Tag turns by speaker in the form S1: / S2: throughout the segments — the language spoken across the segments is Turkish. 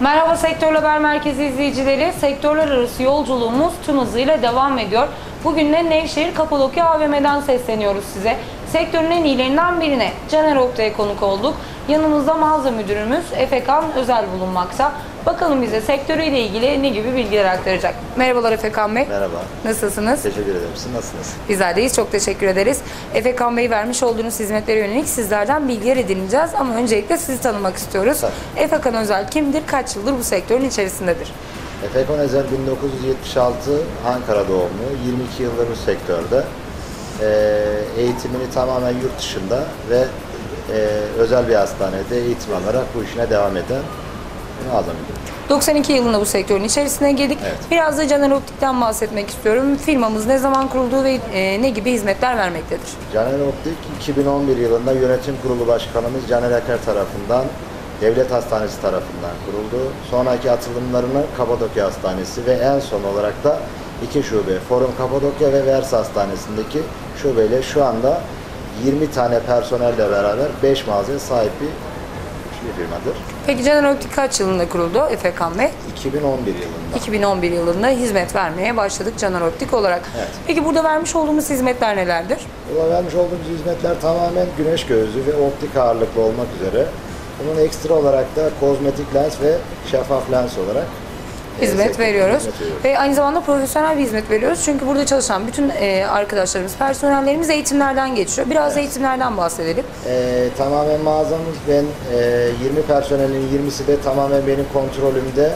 S1: Merhaba Sektör Haber Merkezi izleyicileri. Sektörler arası yolculuğumuz tüm hızıyla devam ediyor. Bugün de Nevşehir Kapadokya AVM'den sesleniyoruz size. Sektörün en iyilerinden birine Caner Oktay'a konuk olduk. Yanımızda mağaza müdürümüz Efekan Özel bulunmakta. Bakalım bize sektörüyle ilgili ne gibi bilgiler aktaracak. Merhabalar Efekan Bey.
S2: Merhaba.
S1: Nasılsınız?
S2: Teşekkür ederim. Siz nasılsınız?
S1: Bizler deyiz. Çok teşekkür ederiz. Efekan Bey vermiş olduğunuz hizmetlere yönelik sizlerden bilgiler edineceğiz. Ama öncelikle sizi tanımak istiyoruz.
S2: Tabii.
S1: Efekan Özel kimdir? Kaç yıldır bu sektörün içerisindedir?
S2: Efekon Ezel 1976 Ankara doğumlu. 22 yıldır bu sektörde. Ee, eğitimini tamamen yurt dışında ve e, özel bir hastanede eğitim alarak bu işine devam eden mağaza müdürü.
S1: 92 yılında bu sektörün içerisine girdik.
S2: Evet.
S1: Biraz da Caner Optik'ten bahsetmek istiyorum. Firmamız ne zaman kuruldu ve e, ne gibi hizmetler vermektedir?
S2: Caner Optik 2011 yılında yönetim kurulu başkanımız Caner Eker tarafından Devlet Hastanesi tarafından kuruldu. Sonraki atılımlarını Kapadokya Hastanesi ve en son olarak da iki şube Forum Kapadokya ve Vers Hastanesi'ndeki şubeyle şu anda 20 tane personelle beraber 5 mağazaya sahip bir bir firmadır.
S1: Peki Caner Optik kaç yılında kuruldu Efekan Bey?
S2: 2011 yılında.
S1: 2011 yılında hizmet vermeye başladık Caner Optik olarak.
S2: Evet.
S1: Peki burada vermiş olduğumuz hizmetler nelerdir?
S2: Burada vermiş olduğumuz hizmetler tamamen güneş gözlüğü ve optik ağırlıklı olmak üzere. Bunun ekstra olarak da kozmetik lens ve şeffaf lens olarak
S1: hizmet veriyoruz.
S2: hizmet veriyoruz.
S1: Ve aynı zamanda profesyonel bir hizmet veriyoruz. Çünkü burada çalışan bütün e, arkadaşlarımız, personellerimiz eğitimlerden geçiyor. Biraz eğitimlerden bahsedelim.
S2: Ee, tamamen mağazamız ben e, 20 personelin 20'si de tamamen benim kontrolümde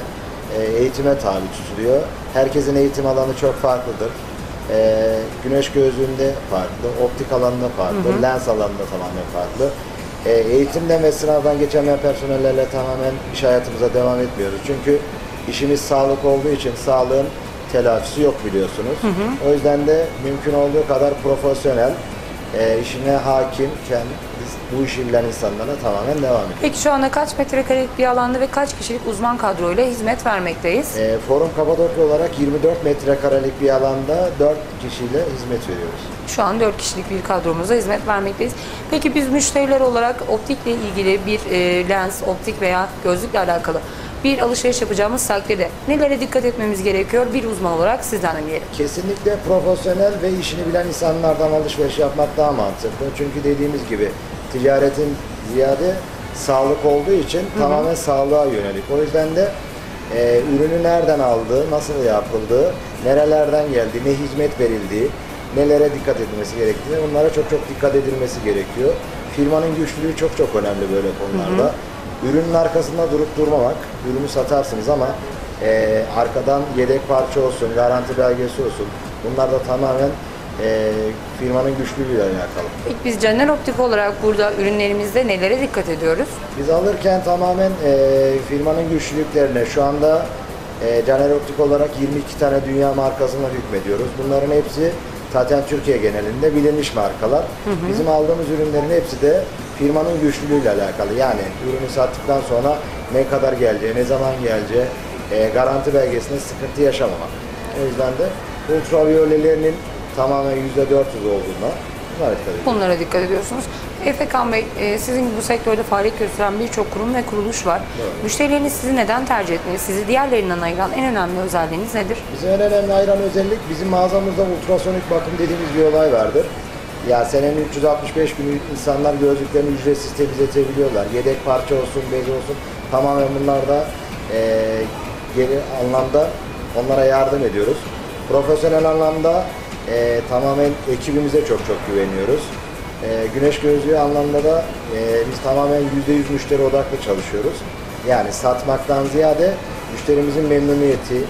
S2: e, eğitime tabi tutuluyor. Herkesin eğitim alanı çok farklıdır. E, güneş gözlüğünde farklı, optik alanında farklı, lens alanında tamamen farklı. E, eğitimden ve sınavdan geçemeyen personellerle tamamen iş hayatımıza devam etmiyoruz. Çünkü işimiz sağlık olduğu için sağlığın telafisi yok biliyorsunuz. O yüzden de mümkün olduğu kadar profesyonel, e, işine hakimken biz bu işi bilen insanlara tamamen devam ediyoruz.
S1: Peki şu anda kaç metrekarelik bir alanda ve kaç kişilik uzman kadroyla hizmet vermekteyiz?
S2: E, Forum Kapadokya olarak 24 metrekarelik bir alanda 4 kişiyle hizmet veriyoruz.
S1: Şu an 4 kişilik bir kadromuza hizmet vermekteyiz. Peki biz müşteriler olarak optikle ilgili bir e, lens, optik veya gözlükle alakalı bir alışveriş yapacağımız takdirde nelere dikkat etmemiz gerekiyor? Bir uzman olarak sizden dinleyelim.
S2: Kesinlikle profesyonel ve işini bilen insanlardan alışveriş yapmak daha mantıklı. Çünkü dediğimiz gibi ticaretin ziyade sağlık olduğu için tamamen sağlığa yönelik. O yüzden de e, ürünü nereden aldığı, nasıl yapıldığı, nerelerden geldiği, ne hizmet verildiği, nelere dikkat edilmesi gerektiği, bunlara çok çok dikkat edilmesi gerekiyor. Firmanın güçlülüğü çok çok önemli böyle konularda. Ürünün arkasında durup durmamak, ürünü satarsınız ama e, arkadan yedek parça olsun, garanti belgesi olsun. Bunlar da tamamen e, firmanın güçlülüğüyle alakalı.
S1: İlk biz Caner Optik olarak burada ürünlerimizde nelere dikkat ediyoruz?
S2: Biz alırken tamamen e, firmanın güçlülüklerine şu anda e, Caner Optik olarak 22 tane dünya markasına hükmediyoruz. Bunların hepsi zaten Türkiye genelinde bilinmiş markalar. Bizim aldığımız ürünlerin hepsi de firmanın güçlülüğüyle alakalı. Yani ürünü sattıktan sonra ne kadar geleceği, ne zaman geleceği, e, garanti belgesinde sıkıntı yaşamamak. O yüzden de ultraviyolelerinin tamamen %400 olduğuna ediyoruz.
S1: Bunlara dikkat ediyorsunuz. Efekan Bey, e, sizin gibi bu sektörde faaliyet gösteren birçok kurum ve kuruluş var. Müşterileriniz sizi neden tercih etmeli? Sizi diğerlerinden ayıran en önemli özelliğiniz nedir?
S2: Bize en önemli ayıran özellik bizim mağazamızda ultrasonik bakım dediğimiz bir olay vardır. Ya senenin 365 günü insanlar gözlüklerini ücretsiz temizletebiliyorlar. Yedek parça olsun, bez olsun tamamen bunlar da eee geri anlamda onlara yardım ediyoruz. Profesyonel anlamda eee, tamamen ekibimize çok çok güveniyoruz. Eee, güneş gözlüğü anlamda da eee, biz tamamen %100 müşteri odaklı çalışıyoruz. Yani satmaktan ziyade müşterimizin memnuniyeti,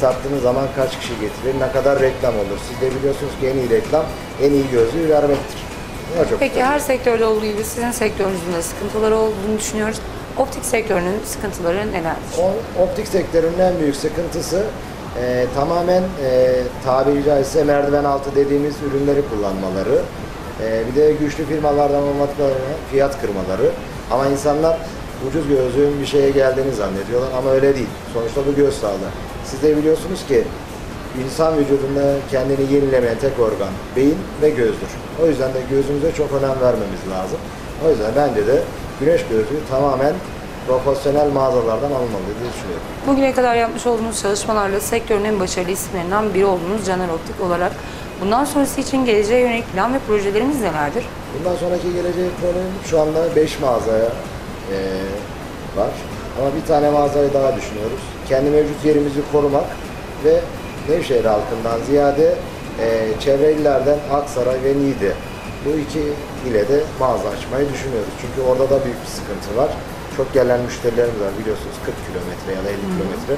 S2: sattığınız zaman kaç kişi getirir, ne kadar reklam olur. Siz de biliyorsunuz ki en iyi reklam en iyi gözlüğü vermektir. Buna çok
S1: Peki her sektörde olduğu gibi sizin sektörünüzün de sıkıntıları olduğunu düşünüyoruz. Optik sektörünün sıkıntıları nelerdir?
S2: O, optik sektörünün en büyük sıkıntısı e, tamamen e, tabiri caizse merdiven altı dediğimiz ürünleri kullanmaları. E, bir de güçlü firmalardan olmadıklarını fiyat kırmaları. Ama insanlar ucuz gözlüğün bir şeye geldiğini zannediyorlar ama öyle değil. Sonuçta bu göz sağlığı. Siz de biliyorsunuz ki insan vücudunda kendini yenilemeyen tek organ beyin ve gözdür. O yüzden de gözümüze çok önem vermemiz lazım. O yüzden bence de güneş gözlüğü tamamen profesyonel mağazalardan alınmalı diye düşünüyorum.
S1: Bugüne kadar yapmış olduğunuz çalışmalarla sektörün en başarılı isimlerinden biri oldunuz Caner Optik olarak. Bundan sonrası için geleceğe yönelik plan ve projeleriniz nelerdir?
S2: Bundan sonraki gelecek planım şu anda 5 mağazaya e, var. Ama bir tane mağazayı daha düşünüyoruz. Kendi mevcut yerimizi korumak ve Nevşehir halkından ziyade e, çevre illerden Aksaray ve Niğde bu iki ile de mağaza açmayı düşünüyoruz. Çünkü orada da büyük bir sıkıntı var. Çok gelen müşterilerimiz var biliyorsunuz 40 kilometre ya da 50 kilometre.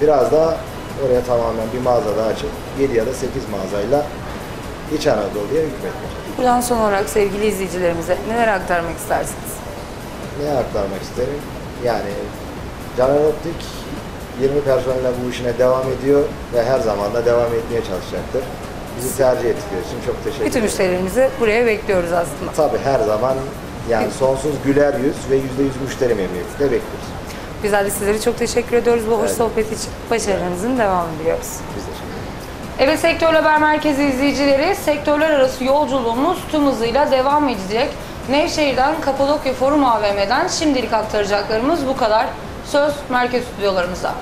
S2: Biraz daha oraya tamamen bir mağaza daha açıp 7 ya da 8 mağazayla İç Anadolu'ya hükmetmek.
S1: Buradan son olarak sevgili izleyicilerimize neler aktarmak istersiniz?
S2: Ne aktarmak isterim? Yani Caner Optik 20 personelle bu işine devam ediyor ve her zaman da devam etmeye çalışacaktır. Bizi tercih ettikleri için çok teşekkür
S1: Bütün
S2: ederim.
S1: müşterilerimizi buraya bekliyoruz aslında.
S2: Tabii her zaman yani sonsuz güler yüz ve %100 müşteri memnuniyetiyle bekliyoruz.
S1: Biz de sizlere çok teşekkür ediyoruz bu hoş
S2: Evet.
S1: sohbet için. Başarılarınızın devamını diliyoruz.
S2: Biz.
S1: Evet Sektör Haber Merkezi izleyicileri, sektörler arası yolculuğumuz tüm hızıyla devam edecek. Nevşehir'den Kapadokya Forum AVM'den şimdilik aktaracaklarımız bu kadar. Söz merkez stüdyolarımızda.